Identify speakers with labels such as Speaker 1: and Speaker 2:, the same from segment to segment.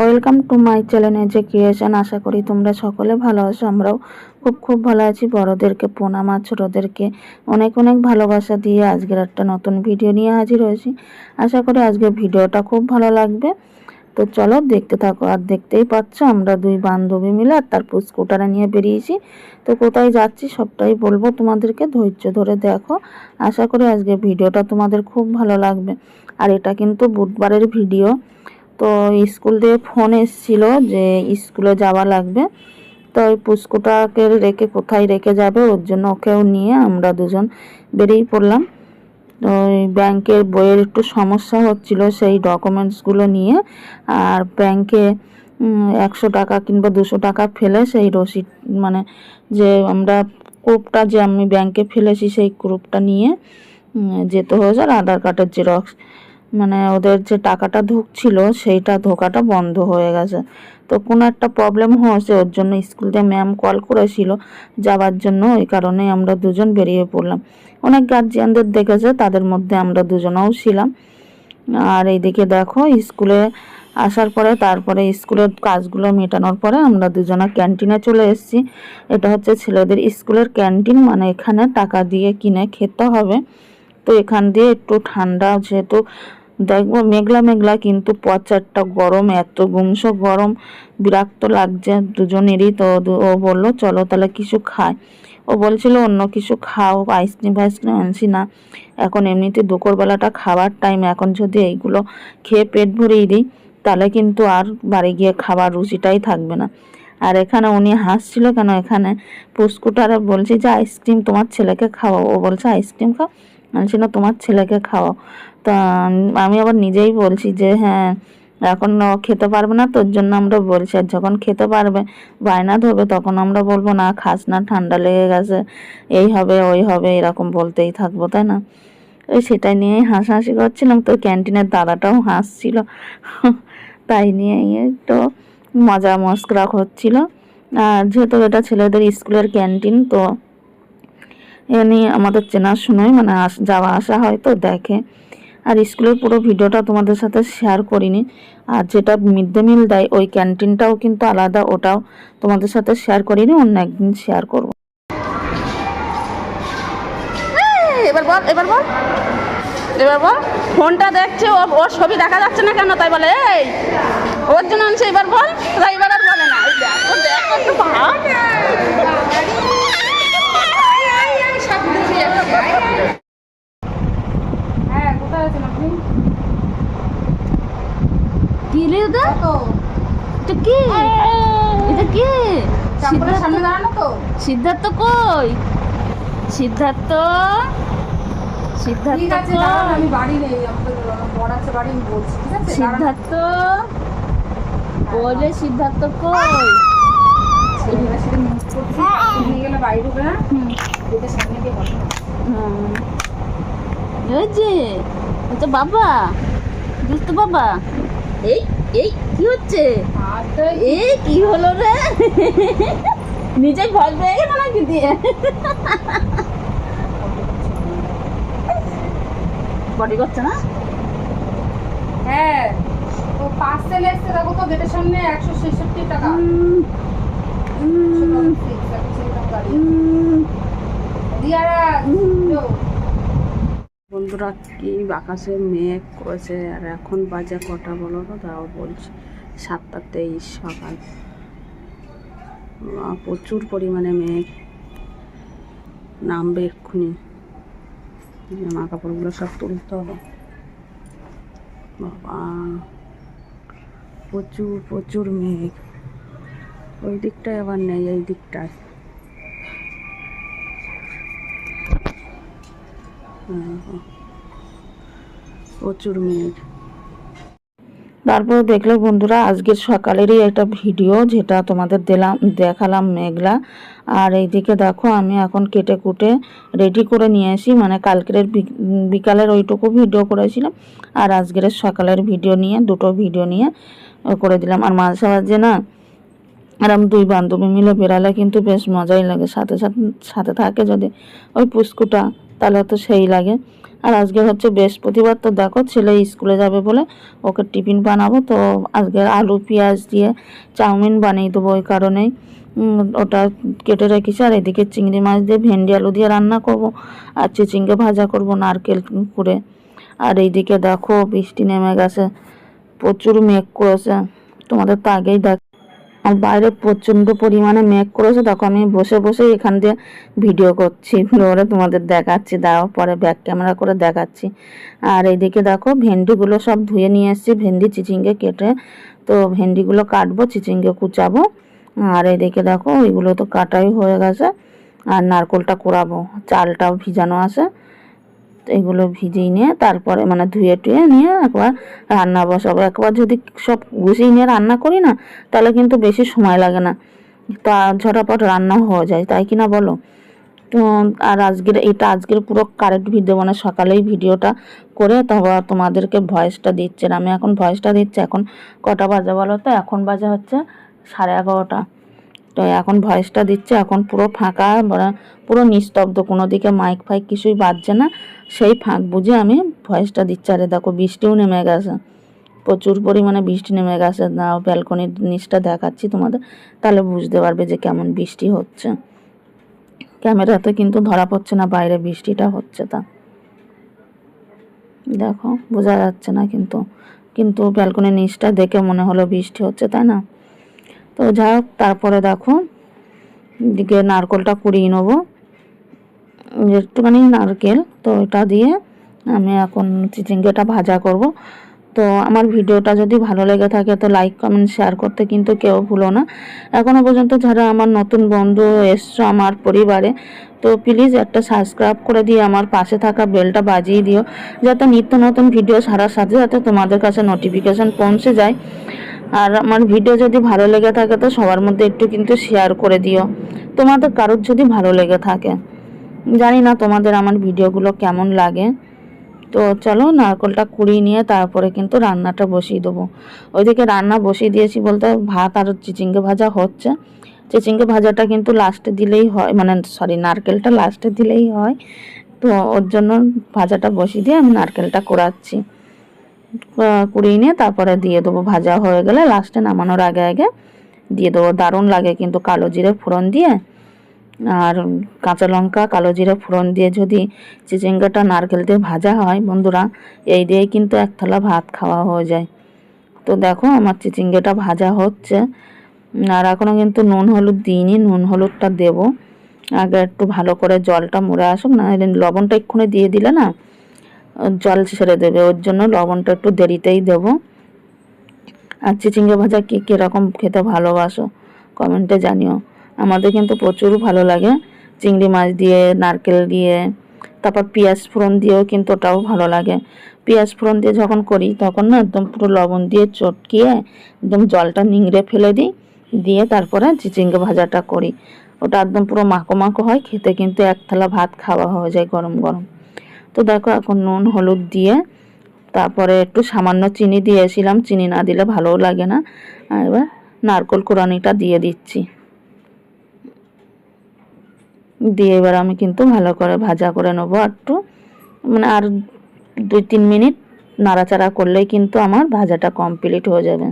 Speaker 1: Welcome to my channel যে creation আশা করি তোমরা সকলে ভালো আছো। আমরাও খুব খুব ভালো আছি। বড়োদেরকে প্রণাম আর ছোটোদেরকে অনেক অনেক ভালোবাসা দিয়ে আজকের একটা নতুন ভিডিও নিয়ে হাজির হয়েছি। আশা করি আজকের ভিডিওটা খুব ভালো লাগবে। তো চলো দেখতে থাকো। আর দেখতেই পাচ্ছ, আমরা দুই বান্ধবী মিলে আর তারপর স্কুটারে নিয়ে বেরিয়েছি। তো কোথায় যাচ্ছি সবটাই বলব তোমাদেরকে। ধৈর্য ধরে দেখো। আশা করি আজকে ভিডিওটা তোমাদের খুব ভালো লাগবে। আর এটা কিন্তু বুধবারের ভিডিও তো স্কুল থেকে ফোন এসেছিল যে স্কুলে যাওয়া লাগবে। তো ওই পুষ্কুটাকে রেখে কোথায় রেখে যাবে ওর জন্য ওকেও নিয়ে আমরা দুজন বেরিয়ে পড়লাম। তো ওই ব্যাংকের বইয়ের একটু সমস্যা হচ্ছিল সেই ডকুমেন্টসগুলো নিয়ে। আর ব্যাংকে একশো টাকা কিংবা দুশো টাকা ফেলে সেই রসিদ মানে যে আমরা গ্রুপটা যে আমি ব্যাংকে ফেলেছি সেই গ্রুপটা নিয়ে যেতে হয়েছে আর আধার কার্ডের জেরক্স মানে ওদের যে টাকাটা ঢুকছিল, সেইটা ঢোকাটা বন্ধ হয়ে গেছে। তো কোনো একটা প্রবলেম হয়েছে, ওর জন্য স্কুল থেকে ম্যাম কল করেছিল, যাওয়ার জন্য, ওই কারণে আমরা দুজন বেরিয়ে পড়লাম। অনেক গার্জিয়ানদের দেখেছে, তাদের মধ্যে আমরা দুজনেও ছিলাম। আর এইদিকে দেখো স্কুলে আসার পরে, তারপরে স্কুলের কাজগুলো মেটানোর পরে, আমরা দুজনা ক্যান্টিনে চলে এসেছি। এটা হচ্ছে ছেলেদের স্কুলের ক্যান্টিন মানে এখানে টাকা দিয়ে কিনে খেতে হবে। তো এখান দিয়ে একটু ঠান্ডা, যেহেতু দেখব, মেঘলা মেঘলা কিন্তু পচারটা গরম, এত গুমস গরম, বিরক্ত লাগছে দুজনেরই। তো ও বলল, চলো তাহলে কিছু খায় ও বলছিল, অন্য কিছু খাও আইসক্রিম ফাইসক্রিম আনছি না। এখন এমনিতে দুপুরবেলাটা খাবার টাইম এখন যদি এইগুলো খেয়ে পেট ভরিয়ে দিই, তাহলে কিন্তু আর বাড়ি গিয়ে খাবার রুচিটাই থাকবে না। আর এখানে উনি হাসছিল, কেন এখানে? পুস্কুটারে বলছি, যে আইসক্রিম তোমার ছেলেকে খাওয়াও ও বলছে আইসক্রিম খাও? বলছি না তোমার ছেলেকে খাওয়াও। তা আমি আবার নিজেই বলছি যে হ্যাঁ এখন খেতে পারবে না, তোর জন্য আমরা বলছি। আর যখন খেতে পারবে বায়না ধরবে তখন আমরা বলব, না, খাস না, ঠান্ডা লেগে গেছে। এই হবে, ওই হবে, এরকম বলতেই থাকব। তাই না? ওই সেটাই নিয়েই হাসাহাসি করছিলাম। তো ক্যান্টিনের দাদাটাও হাসছিল। তাই নিয়ে একটু মজা মস্করা হচ্ছিল। আর যেহেতু এটা ছেলেদের স্কুলের ক্যান্টিন, তো এমনি আমাদের চেনাশোনাই মানে যাওয়া আসা হয় তো দেখে। আর স্কুলের পুরো ভিডিওটা তোমাদের সাথে শেয়ার করিনি। আর যেটা মিড ডে মিল দেয়, ওই ক্যান্টিনটাও কিন্তু আলাদা, ওটাও তোমাদের সাথে শেয়ার করিনি, অন্য একদিন শেয়ার করব।
Speaker 2: এবার বল এবার বল। এবার বল। ফোনটা দেখছে ওর ছবি দেখা যাচ্ছে না কেন? তাই বলে, এই, ওর জন্য আনছে, এবার বল। তাই এবার আর বলে না এই দেখো দেখো একটু ভাব। হ্যাঁ কোথায় আছেন আপনি
Speaker 3: কি এটা কি? এটা কি?
Speaker 2: সামনে দাঁড়ানো তো।
Speaker 3: সিদ্ধার্থ কই? সিদ্ধার্থ? সিদ্ধার্থ
Speaker 2: ঠিক আছে
Speaker 3: কই?
Speaker 2: দাঁড়ান আমি বাড়ি নেই আমাদের বাড়ি বলছি ঠিক আছে?
Speaker 3: সিদ্ধার্থ? বলে সিদ্ধার্থ কই?
Speaker 2: ছেলেরা সেটা মিস করছি নিয়ে গেলে বাইরে ঢুকে না যেটা সামনে দিয়ে কথা
Speaker 3: হুম। ওই যে এটা বাবা দুষ্ট বাবা। এই? এই কি হচ্ছে? এই কি হলো রে? নিজে ভয় পেয়ে গেল নাকি দিয়ে? বডি করছে না?
Speaker 2: হ্যাঁ ও পার্সেল এসছে দেখো তো গেটের সামনে একশো ছেষট্টি টাকা।
Speaker 4: বন্ধুরা কি আকাশে মেঘ করেছে, আর এখন বাজে কটা বলো তো? তাও বলছি, সাতটা তেইশ সকাল। প্রচুর পরিমাণে মেঘ নামবে এক্ষুনি। জামা কাপড়গুলো সব তুলতে হবে। বাবা, প্রচুর প্রচুর মেঘ। ওই দিকটায় আবার নেই, এই দিকটায়। প্রচুর মেঘ।
Speaker 1: তারপরে দেখলে বন্ধুরা, আজকের সকালেরই একটা ভিডিও যেটা তোমাদের দিলাম, দেখালাম মেঘলা। আর এইদিকে দেখো, আমি এখন কেটে কুটে রেডি করে নিয়ে আসি। মানে কালকের বিকালের ওইটুকু ভিডিও করেছিলাম। আর আজকের সকালের ভিডিও নিয়ে, দুটো ভিডিও নিয়ে করে দিলাম। আর মাঝে মাঝে না, আর আমি দুই বান্ধবী মিলে বেড়ালে কিন্তু বেশ মজাই লাগে। সাথে সাথে সাথে থাকে যদি ওই পুস্কুটা তাহলে তো সেই লাগে। আর আজকে হচ্ছে বৃহস্পতিবার, তো দেখো ছেলে স্কুলে যাবে বলে ওকে টিফিন বানাবো, তো আজকে আলু, পেঁয়াজ দিয়ে চাউমিন বানিয়ে দেবো ওই কারণেই। ওটা কেটে রেখেছি আর এদিকে চিংড়ি মাছ দিয়ে ভেন্ডি আলু দিয়ে রান্না করব। আর চিচিঙ্গে ভাজা করব নারকেল করে আর এইদিকে দেখো বৃষ্টি নেমে গেছে, প্রচুর মেঘ করেছে। তোমাদের তো আগেই দেখ আর বাইরে প্রচণ্ড পরিমাণে মেঘ করেছে তখন আমি বসে বসে এখান দিয়ে ভিডিও করছি। করে তোমাদের দেখাচ্ছি, দাও, পরে ব্যাক ক্যামেরা করে দেখাচ্ছি। আর এইদিকে দেখো, ভেন্ডিগুলো সব ধুয়ে নিয়ে এসেছি, ভেন্ডি চিচিঙ্গে কেটে। তো ভেন্ডিগুলো কাটবো, চিচিঙ্গে কুচাবো। আর এইদিকে দেখো, ওইগুলো তো কাটাই হয়ে গেছে। আর নারকোলটা কোড়াবো, চালটাও ভিজানো আছে। এগুলো ভিজিয়ে নিয়ে তারপরে মানে ধুয়ে টুয়ে নিয়ে একবার রান্না বসাবো। একবার যদি সব গুছিয়ে নিয়ে রান্না করি না, তাহলে কিন্তু বেশি সময় লাগে না। তা ঝটাপট রান্না হয়ে যায়, তাই কি না বলো? তো আর আজকের এটা আজকের পুরো কারেক্ট ভিডিও মানে সকালেই ভিডিওটা করে তারপর তোমাদেরকে ভয়েসটা দিচ্ছে আমি এখন ভয়েসটা দিচ্ছি, এখন কটা বাজে বলো তো? এখন বাজে হচ্ছে সাড়ে এগারোটা। তো এখন ভয়েসটা দিচ্ছে, এখন পুরো ফাঁকা মানে পুরো নিস্তব্ধ, কোনো দিকে মাইক ফাইক কিছুই বাজছে না। সেই ফাঁক বুঝে আমি ভয়েসটা দিচ্ছি। আরে দেখো, বৃষ্টিও নেমে গেছে, প্রচুর পরিমাণে বৃষ্টি নেমে গেছে। না ব্যালকনির নিচটা দেখাচ্ছি তোমাদের, তাহলে বুঝতে পারবে যে কেমন বৃষ্টি হচ্ছে। ক্যামেরাতে কিন্তু ধরা পড়ছে না, বাইরে বৃষ্টিটা হচ্ছে তা। দেখো, বোঝা যাচ্ছে না কিন্তু কিন্তু ব্যালকনির নিচটা দেখে মনে হলো বৃষ্টি হচ্ছে, তাই না? তো হোক, তারপরে দেখো দিকে নারকেলটা কুড়িয়ে নেব। একটুখানি নারকেল, তো এটা দিয়ে আমি এখন চিচিঙ্গেটা ভাজা করব। তো আমার ভিডিওটা যদি ভালো লেগে থাকে, তো লাইক কমেন্ট শেয়ার করতে কিন্তু কেউ ভুলো না। এখনও পর্যন্ত যারা আমার নতুন বন্ধু এসছো আমার পরিবারে, তো প্লিজ একটা সাবস্ক্রাইব করে দিয়ে আমার পাশে থাকা বেলটা বাজিয়ে দিও, যাতে নিত্য নতুন ভিডিও ছাড়ার সাথে সাথে তোমাদের কাছে নোটিফিকেশন পৌঁছে যায়। আর আমার ভিডিও যদি ভালো লেগে থাকে তো সবার মধ্যে একটু কিন্তু শেয়ার করে দিও। তোমাদের কারোর যদি ভালো লেগে থাকে। জানি না তোমাদের আমার ভিডিওগুলো কেমন লাগে। তো চলো নারকলটা কুড়িয়ে নিয়ে তারপরে কিন্তু রান্নাটা বসিয়ে দেবো। ওইদিকে রান্না বসিয়ে দিয়েছি বলতে ভাত আর চিচিঙ্গে ভাজা হচ্ছে। চিচিঙ্গে ভাজাটা কিন্তু লাস্টে দিলেই হয় মানে সরি নারকেলটা লাস্টে দিলেই হয়। তো ওর জন্য ভাজাটা বসিয়ে দিয়ে আমি নারকেলটা কোড়াচ্ছি। কুড়িয়ে নিয়ে তারপরে দিয়ে দেবো, ভাজা হয়ে গেলে লাস্টে নামানোর আগে আগে দিয়ে দেবো। দারুণ লাগে কিন্তু কালো জিরে ফোড়ন দিয়ে। আর কাঁচা লঙ্কা, কালো জিরে ফোড়ন দিয়ে যদি চিচিঙ্গাটা নারকেল দিয়ে ভাজা হয়, বন্ধুরা, এই দিয়েই কিন্তু এক থালা ভাত খাওয়া হয়ে যায়। তো দেখো আমার চিচিঙ্গাটা ভাজা হচ্ছে। আর এখনও কিন্তু নুন হলুদ দিইনি, নুন হলুদটা দেব। আগে একটু ভালো করে জলটা মরে আসুক না লবণটা এক্ষুনি দিয়ে দিলে না জল ছেড়ে দেবে, ওর জন্য লবণটা একটু দেরিতেই দেবো। আর চিচিঙ্গে ভাজা কে কীরকম খেতে ভালোবাসো, কমেন্টে জানিও। আমাদের কিন্তু প্রচুর ভালো লাগে। চিংড়ি মাছ দিয়ে, নারকেল দিয়ে, তারপর পেঁয়াজ ফোড়ন দিয়েও কিন্তু ওটাও ভালো লাগে। পেঁয়াজ ফোড়ন দিয়ে যখন করি, তখন না একদম পুরো লবণ দিয়ে চটকিয়ে একদম জলটা নিংড়ে ফেলে দিই, দিয়ে তারপরে চিচিঙ্গে ভাজাটা করি। ওটা একদম পুরো মাখো মাখো হয়, খেতে কিন্তু এক থালা ভাত খাওয়া হয়ে যায় গরম গরম। তো দেখো, এখন নুন, হলুদ দিয়ে তারপরে একটু সামান্য চিনি দিয়েছিলাম। চিনি না দিলে ভালোও লাগে না। আর এবার নারকল কোরানিটা দিয়ে দিচ্ছি। দিয়ে এবার আমি কিন্তু ভালো করে ভাজা করে নেব একটু। মানে আর দুই, তিন মিনিট নাড়াচাড়া করলেই কিন্তু আমার ভাজাটা কমপ্লিট হয়ে যাবে।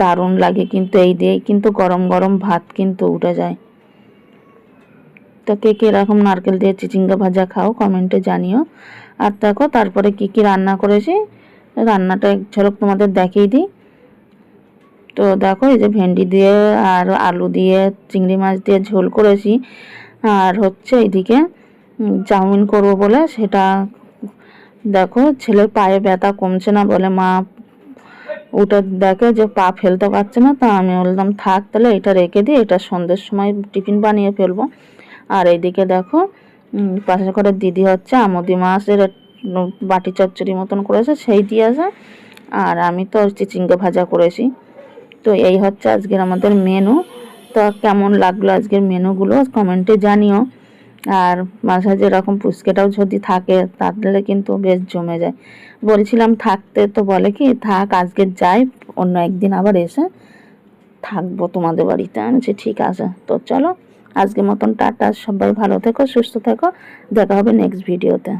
Speaker 1: দারুণ লাগে কিন্তু, এই দিয়ে কিন্তু গরম গরম ভাত কিন্তু উঠে যায়। তো কে কে এরকম নারকেল দিয়ে চিচিঙ্গা ভাজা খাও কমেন্টে জানিও। আর দেখো তারপরে কি কি রান্না করেছি রান্নাটা ঝলক তোমাদের দেখিয়ে দিই। তো দেখো এই যে ভেন্ডি দিয়ে আর আলু দিয়ে চিংড়ি মাছ দিয়ে ঝোল করেছি। আর হচ্ছে উম, চাউমিন করব বলে সেটা দেখো ছেলের পায়ে ব্যথা কমছে না বলে মা ওটা দেখে যে পা ফেলতে পারছে না তা আমি বললাম থাক তাহলে এটা রেখে দিই এটা সন্ধ্যের সময় টিফিন বানিয়ে ফেলব। আর এইদিকে দেখো উম, পাশে করে দিদি হচ্ছে আমদি মাছের বাটি চচ্চড়ি মতন করেছে সেই দিয়েছে আর আমি তো চিচিঙ্গে ভাজা করেছি। তো এই হচ্ছে আজকের আমাদের মেনু তো কেমন লাগল আজকের মেনুগুলো কমেন্টে জানিও। আর মাঝে মাঝে এরকম পুচকেটাও যদি থাকে তাহলে কিন্তু বেশ জমে যায়। বলছিলাম থাকতে তো বলে কি থাক আজকে যাই অন্য একদিন আবার এসে থাকব তোমাদের বাড়িতে। আমি ঠিক আছে। তো চলো। আজকে মতন টাটা সবাই ভালো থেকো সুস্থ থেকো। দেখা হবে নেক্সট ভিডিওতে